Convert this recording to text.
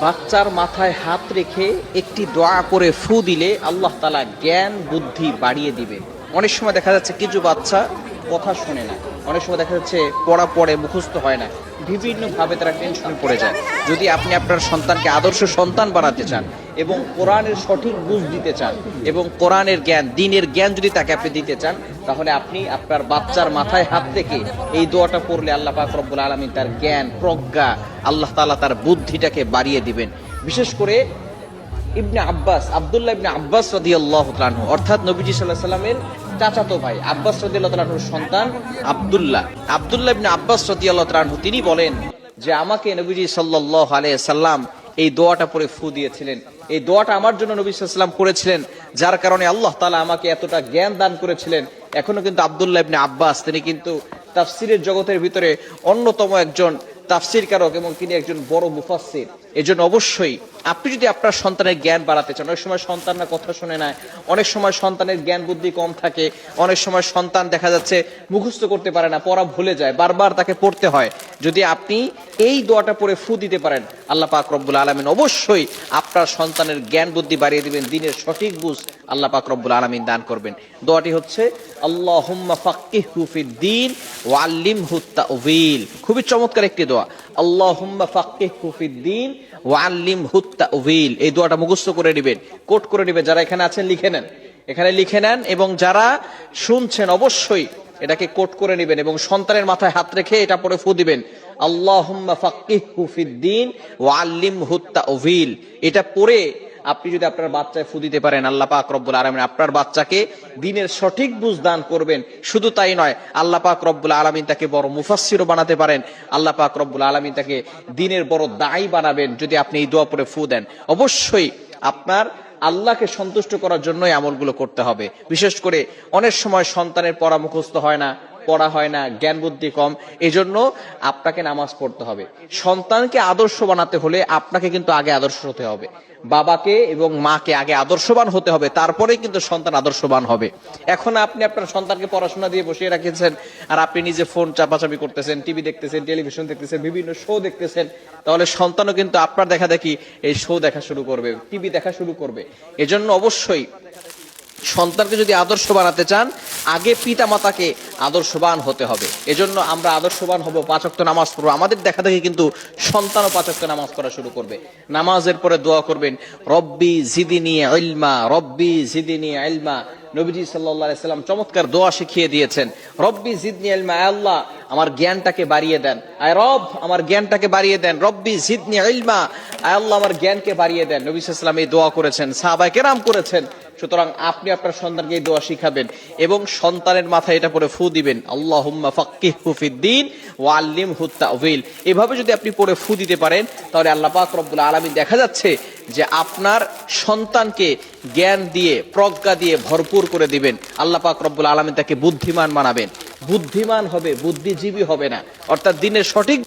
বাচ্চার মাথায় হাত রেখে একটি দোয়া করে ফু দিলে আল্লাহ তালা জ্ঞান, বুদ্ধি বাড়িয়ে দিবে। অনেক সময় দেখা যাচ্ছে কিছু বাচ্চা কথা শোনে না। অনেক সময় দেখা যাচ্ছে পড়া পড়ে মুখস্থ হয় না। বিভিন্নভাবে তারা টেনশনে পড়ে যায়। যদি আপনি আপনার সন্তানকে আদর্শ সন্তান বানাতে চান এবং কোরআনের সঠিক বুঝ দিতে চান এবং কোরআনের জ্ঞান, দিনের জ্ঞান যদি তাকে আপনি দিতে চান, তাহলে আপনি আপনার বাচ্চার মাথায় হাত থেকে এই দোয়াটা পড়লে আল্লাহ পাক আলমী তার জ্ঞান, প্রজ্ঞা, আল্লাহ তাআলা তার বুদ্ধিটাকে বাড়িয়ে দিবেন। বিশেষ করে ইবনে আব্বাস, আব্দুল্লাহ ইবনে আব্বাস রাদিয়াল্লাহু তাআলা অর্থাৎ নবীজি সাল্লাহ সাল্লামের চাচাতো ভাই, আব্বাস রাদিয়াল্লাহু তাআলার সন্তান আব্দুল্লাহ। আব্দুল্লাহ ইবনে আব্বাস রাদিয়াল্লাহু তাআলা তিনি বলেন যে আমাকে নবীজি সাল্লাল্লাহু আলাইহি সাল্লাম এই দোয়াটা পরে ফু দিয়েছিলেন। এই দোয়াটা আমার জন্য নবী সাল্লাম করেছিলেন, যার কারণে আল্লাহ তালা আমাকে এতটা জ্ঞান দান করেছিলেন। এখনও কিন্তু আব্দুল্লাহ ইবনে আব্বাস, তিনি কিন্তু তাফসিরের জগতের ভিতরে অন্যতম একজন তাফসির কারক এবং তিনি একজন বড় মুফাসসির। এজন্য অবশ্যই আপনি যদি আপনার সন্তানের জ্ঞান বাড়াতে চান, অনেক সময় সন্তানরা কথা শুনে না অনেক সময় সন্তানের জ্ঞান বুদ্ধি কম থাকে, অনেক সময় সন্তান দেখা যাচ্ছে মুখস্থ করতে পারে না, পড়া ভুলে যায়, বারবার তাকে পড়তে হয়। যদি আপনি এই দোয়াটা পড়ে ফু দিতে পারেন। আল্লাহ পাক রব্বুল আলমিন অবশ্যই আপনার সন্তানের জ্ঞান বুদ্ধি বাড়িয়ে দিবেন, দিনের সঠিক বুঝ আল্লাহ পাক রব্বুল আলমিন দান করবেন। দোয়াটি হচ্ছে আল্লাহ ফাক্কিহু ফিদ্দিন ওয়া আল্লিমহু তাউযিল খুবই চমৎকার একটি দোয়া। আল্লাহুম্মা ফাক্কিহু ফিদ্দিন ওয়া আল্লিমহু তাউযিল এই দোয়াটা মুখস্থ করে নেবেন, কোট করে নেবেন। যারা এখানে আছেন, লিখে নেন। এখানে লিখে নেন এবং যারা শুনছেন, অবশ্যই এটাকে কোট করে নেবেন এবং সন্তানের মাথায় হাত রেখে এটা পরে ফু দিবেন। এটা পরে আপনি যদি আপনার বাচ্চায় ফু দিতে পারেন, আল্লাহ পাক রব্বুল আলমিন আপনার বাচ্চাকে দিনের সঠিক বুঝ দান করবেন। শুধু তাই নয়, আল্লাহ পাক রব্বুল আলমিন তাকে বড় মুফাসসিরও বানাতে পারেন। আল্লাহ পাক রব্বুল আলমিন তাকে দিনের বড় দায়ী বানাবেন যদি আপনি এই দোয়া পরে ফু দেন। অবশ্যই আপনার আল্লাহকে সন্তুষ্ট করার জন্যই আমলগুলো করতে হবে। বিশেষ করে অনেক সময় সন্তানের পড়া মুখস্থ হয় না। পড়া হয় না, জ্ঞান বুদ্ধি কম, এজন্য আপনাকে নামাজ পড়তে হবে। সন্তানকে আদর্শ বানাতে হলে আপনাকে কিন্তু আগে আদর্শ হতে হবে। বাবাকে এবং মাকে আগে আদর্শবান হতে হবে তারপরে কিন্তু সন্তান আদর্শবান হবে। এখন আপনি আপনার সন্তানকে পড়াশোনা দিয়ে বসিয়ে রাখেছেন, আর আপনি নিজে ফোন চাপাচাপি করতেছেন, টিভি দেখতেছেন, টেলিভিশন দেখতেছেন, বিভিন্ন শো দেখতেছেন, তাহলে সন্তানও কিন্তু আপনার দেখা দেখি এই শো দেখা শুরু করবে, টিভি দেখা শুরু করবে। এজন্য অবশ্যই সন্তানকে যদি আদর্শ বানাতে চান, আগে পিতা মাতাকে আদর্শবান হতে হবে। এজন্য আমরা আদর্শবান হব পাচক্ত নামাজ পড়ব। আমাদের দেখা দেখি কিন্তু সন্তানও পাচক্ত নামাজ পড়া শুরু করবে। নামাজের পরে দোয়া করবেন, রব্বি জিদিনি ইলমা, রব্বি জিদিনি ইলমা। নবীজি আলাইহি সাল্লাম চমৎকার দোয়া শিখিয়ে দিয়েছেন, রব্বি জিদনি আয় আল্লাহ, আমার জ্ঞানটাকে বাড়িয়ে দেন। আয় রব, আমার জ্ঞানটাকে বাড়িয়ে দেন, রব্বি জিদনি ইলমা আয় আল্লাহ, আমার জ্ঞানকে বাড়িয়ে দেন। নবী সাল্লাম এই দোয়া করেছেন, সাহাবায়ে কেরাম করেছেন। সুতরাং আপনি আপনার সন্তানকে এই দোয়া শিখাবেন এবং সন্তানের মাথায় এটা পরে ফু দিবেন। আল্লাহুম্মা ফাক্কিহু ফিদ্দিন ওয়া আল্লিমহু তাউযিল এভাবে যদি আপনি পরে ফু দিতে পারেন, তাহলে আল্লাহ পাক রব্বুল আলামিন দেখা যাচ্ছে যে আপনার সন্তানকে জ্ঞান দিয়ে, প্রজ্ঞা দিয়ে ভরপুর করে দিবেন। আল্লাহ পাক রব্বুল আলামিন তাকে বুদ্ধিমান বানাবেন বুদ্ধিমান হবে, বুদ্ধিজীবী হবে না। অর্থাৎ দিনের সঠিক